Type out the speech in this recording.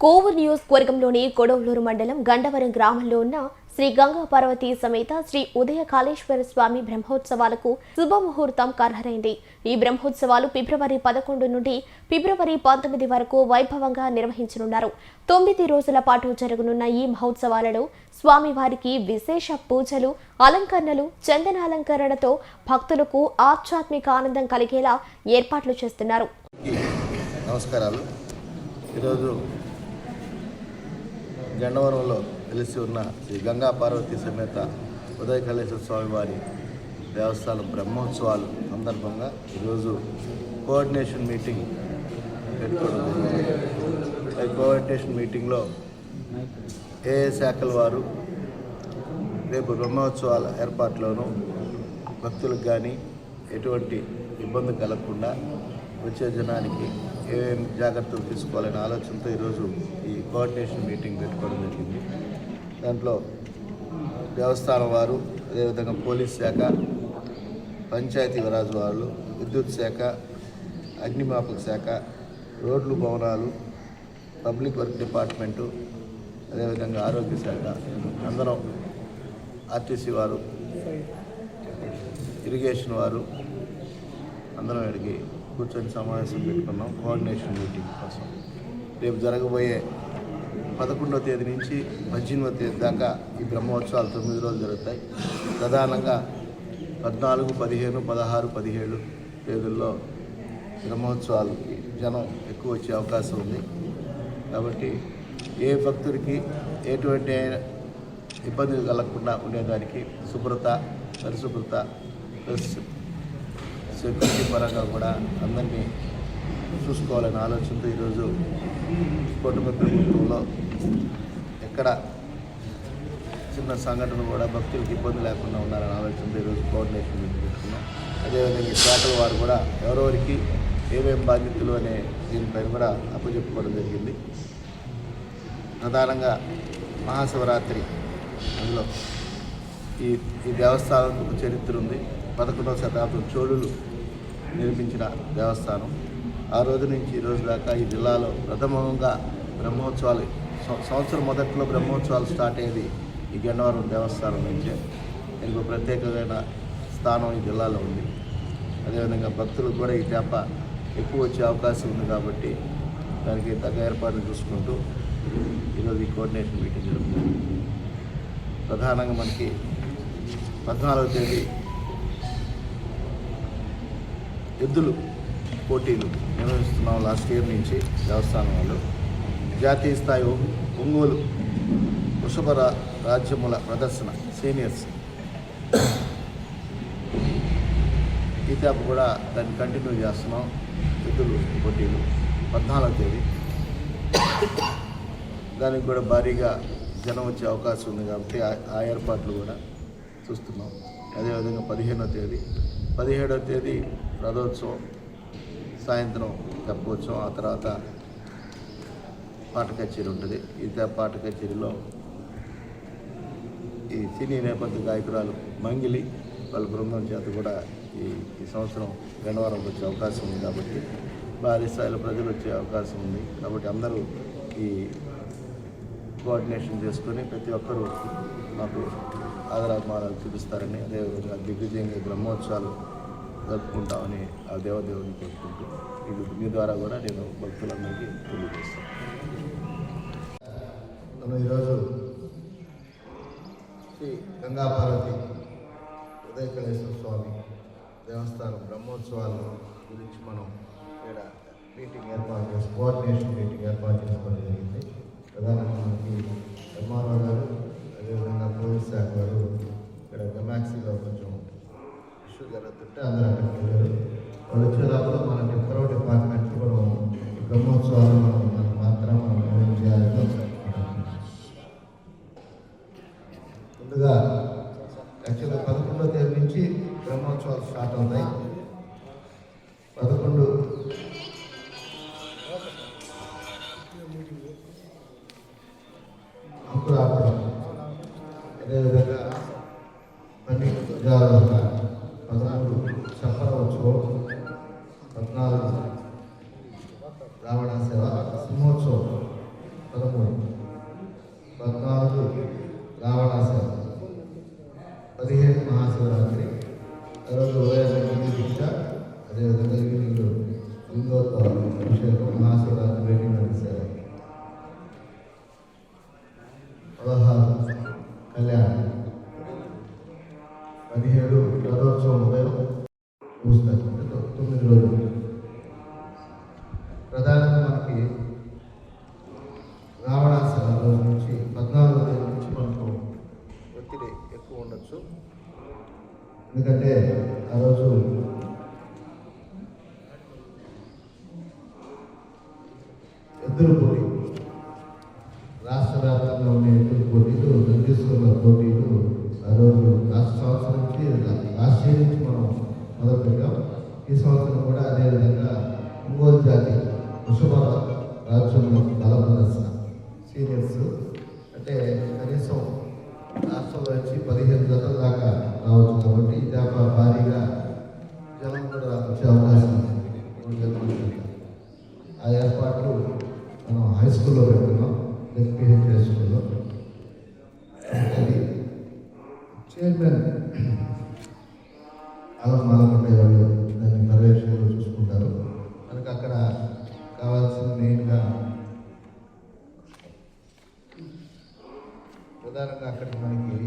కోవూరు నియోజకవర్గంలోని కొడవలూరు మండలం గండవరం గ్రామంలో ఉన్న శ్రీ గంగా పార్వతి సమేత శ్రీ ఉదయ కాళేశ్వర స్వామి బ్రహ్మోత్సవాలకు శుభముహూర్తం ఖరారైంది ఈ బ్రహ్మోత్సవాలు ఫిబ్రవరి పదకొండు నుండి ఫిబ్రవరి పంతొమ్మిది వరకు వైభవంగా నిర్వహించనున్నారు. తొమ్మిది రోజుల పాటు జరగనున్న ఈ మహోత్సవాలలో స్వామివారికి విశేష పూజలు అలంకరణలు చందనాలంకరణతో భక్తులకు ఆధ్యాత్మిక ఆనందం కలిగేలా ఏర్పాట్లు చేస్తున్నారు. నమస్కారాలు. ఈరోజు గండవరంలో వెలిసి ఉన్న శ్రీ గంగా పార్వతి సమేత ఉదయ కళేశ్వర స్వామివారి దేవస్థానం బ్రహ్మోత్సవాలు సందర్భంగా ఈరోజు కోఆర్డినేషన్ మీటింగ్ పెట్టుకోవడం జరిగింది. కోఆర్డినేషన్ మీటింగ్లో ఏ శాఖల వారు రేపు బ్రహ్మోత్సవాల ఏర్పాట్లోనూ భక్తులకు కానీ ఎటువంటి ఇబ్బంది కలగకుండా వచ్చే జనానికి ఏమేమి జాగ్రత్తలు తీసుకోవాలనే ఆలోచనతో ఈరోజు ఈ కోఆర్డినేషన్ మీటింగ్ పెట్టుకోవడం జరిగింది. దాంట్లో దేవస్థానం వారు అదేవిధంగా పోలీస్ శాఖ పంచాయతీ వరాజు వాళ్ళు విద్యుత్ శాఖ అగ్నిమాపక శాఖ రోడ్లు భవనాలు పబ్లిక్ వర్క్ డిపార్ట్మెంటు అదేవిధంగా ఆరోగ్య శాఖ అందరం ఆర్టీసీ వారు ఇరిగేషన్ వారు అందరం ఇక్కడికి కూర్చొని సమావేశం పెట్టుకున్నాం. కోఆర్డినేషన్ మీటింగ్ కోసం. రేపు జరగబోయే పదకొండవ తేదీ నుంచి పద్దెనిమిదవ తేదీ దాకా ఈ బ్రహ్మోత్సవాలు తొమ్మిది రోజులు జరుగుతాయి. ప్రధానంగా పద్నాలుగు పదిహేను పదహారు పదిహేడు తేదీల్లో బ్రహ్మోత్సవాలకి జనం ఎక్కువ వచ్చే అవకాశం ఉంది. కాబట్టి ఏ భక్తుడికి ఎటువంటి ఇబ్బందులు కలగకుండా ఉండేదానికి శుభ్రత పరిశుభ్రత ప్లస్ సెక్యూరిటీ పరంగా కూడా అందరినీ చూసుకోవాలనే ఆలోచనతో ఈరోజు కుటుంబ ప్రభుత్వంలో ఎక్కడ చిన్న సంఘటన కూడా భక్తులకు ఇబ్బంది లేకుండా ఉండాలని ఆలోచనతో ఈరోజు కోఆర్డినేషన్ పెట్టుకున్నాం. అదేవిధంగా ఈ శాఖల వారు కూడా ఎవరెవరికి ఏమేమి బాధ్యతలు అనే దీనిపైన కూడా అప్పచెప్పుకోవడం జరిగింది. ప్రధానంగా మహాశివరాత్రి అందులో ఈ ఈ దేవస్థానం ఒక చరిత్ర ఉంది. పదకొండవ శతాబ్దం చోళులు నిర్మించిన దేవస్థానం. ఆ రోజు నుంచి ఈ రోజు దాకా ఈ జిల్లాలో ప్రథమంగా బ్రహ్మోత్సవాలు సంవత్సరం మొదట్లో బ్రహ్మోత్సవాలు స్టార్ట్ అయ్యేది ఈ గన్నవరం దేవస్థానం నుంచే. దీనికి ప్రత్యేకమైన స్థానం ఈ జిల్లాలో ఉంది. అదేవిధంగా భక్తులకు కూడా ఈ చేప ఎక్కువ వచ్చే అవకాశం ఉంది కాబట్టి దానికి తగ్గ ఏర్పాట్లు చూసుకుంటూ ఈరోజు ఈ కోఆర్డినేషన్ మీటింగ్ జరుగుతుంది ప్రధానంగా మనకి పద్నాలుగవ తేదీ ఎద్దులు పోటీలు నిర్వహిస్తున్నాం లాస్ట్ ఇయర్ నుంచి దేవస్థానం వాళ్ళు. జాతీయ స్థాయి ఒంగోలు వృషభ రా- రాజ్యముల ప్రదర్శన సీనియర్స్. ఈ కూడా దాన్ని కంటిన్యూ చేస్తున్నాం. ఎద్దులు పోటీలు పద్నాలుగు తేదీ. దానికి కూడా భారీగా జనం వచ్చే అవకాశం ఉంది కాబట్టి ఆ- ఏర్పాట్లు కూడా చూస్తున్నాం. అదేవిధంగా పదిహేనవ తేదీ. పదిహేడో తేదీ రథోత్సవం సాయంత్రం తెప్పోత్సవం ఆ తర్వాత పాట కచేరీ ఉంటుంది. ఈ పాట కచేరీలో ఈ సినీ నేపథ్య గాయకురాలు మంగిలి వాళ్ళ బృందం చేత కూడా ఈ ఈ సంవత్సరం గండవరం వచ్చే అవకాశం ఉంది కాబట్టి భారీ స్థాయిలో ప్రజలు వచ్చే అవకాశం ఉంది. కాబట్టి అందరూ ఈ కోఆర్డినేషన్ చేసుకొని ప్రతి ఒక్కరూ మాకు ఆదరాభిమానాలు చూపిస్తారని అదేవిధంగా దిగ్విజయంగా బ్రహ్మోత్సవాలు జరుపుకుంటామని ఆ దేవదేవుని కోరుకుంటూ ఇది మీ ద్వారా కూడా నేను భక్తులందరికీ తెలియజేస్తాను. మనం ఈరోజు శ్రీ గంగా పార్వతి ఉదయకళేశ్వర స్వామి దేవస్థానం బ్రహ్మోత్సవాల గురించి మనం ఇక్కడ మీటింగ్ ఏర్పాటు చేసి కోఆర్డినేషన్ మీటింగ్ ఏర్పాటు చేసుకోవడం జరిగింది. ప్రధానంగా మనకి ఎంఆర్ఓ గారు అదేవిధంగా పోలీస్ శాఖ వారు ఇక్కడ గమాక్సీలో కొంచెం ఇష్యూ జరుగుతుంటే అందరూ అక్కడికి వెళ్ళారు వాళ్ళు వచ్చేటప్పుడు మనకి డిఫరో డిపార్ట్మెంట్లు కూడా ఈ బ్రహ్మోత్సవాలు మనం మాత్రం మనం ఏమేం చేయాలని ముందుగా యాక్చువల్గా పదకొండో తేదీ నుంచి బ్రహ్మోత్సవాలు స్టార్ట్ అవుతాయి. పదకొండు అంకురార్పణం. అదేవిధంగా పన్నెండు జాగ్రత్త తక్కువ ఉండొచ్చు. ఎందుకంటే ఆ రోజు ఎద్దుల పోటీ రాష్ట్ర వ్యాప్తంగా ఉండే ఎద్దుల పోటీలు నందీశ్వరుల పోటీలు ఆ రోజు రాష్ట్ర సంవత్సరం నుంచి లాస్ట్ ఇయర్ నుంచి మనం మొదలు పెట్టాం ఈ సంవత్సరం కూడా అదేవిధంగా ఒంగోలు జాతి వృషభ రాజ్యంలో బల ప్రదర్శన సీనియర్స్. అంటే కనీసం రాష్ట్రంలో నుంచి పదిహేను జతల దాకా రావచ్చు కాబట్టి చేప భారీగా జనం కూడా వచ్చే అవకాశం ఆ ఏర్పాట్లు మనం హై స్కూల్లో పెడుతున్నాం ఎస్పీహెచ్ హై స్కూల్లో అది చైర్మన్ అలా మాలకొండే వాళ్ళు దాన్ని పర్యవేక్షణలో చూసుకుంటారు మనకు అక్కడ కావాల్సిన మెయిన్గా ప్రధానంగా అక్కడికి మనకి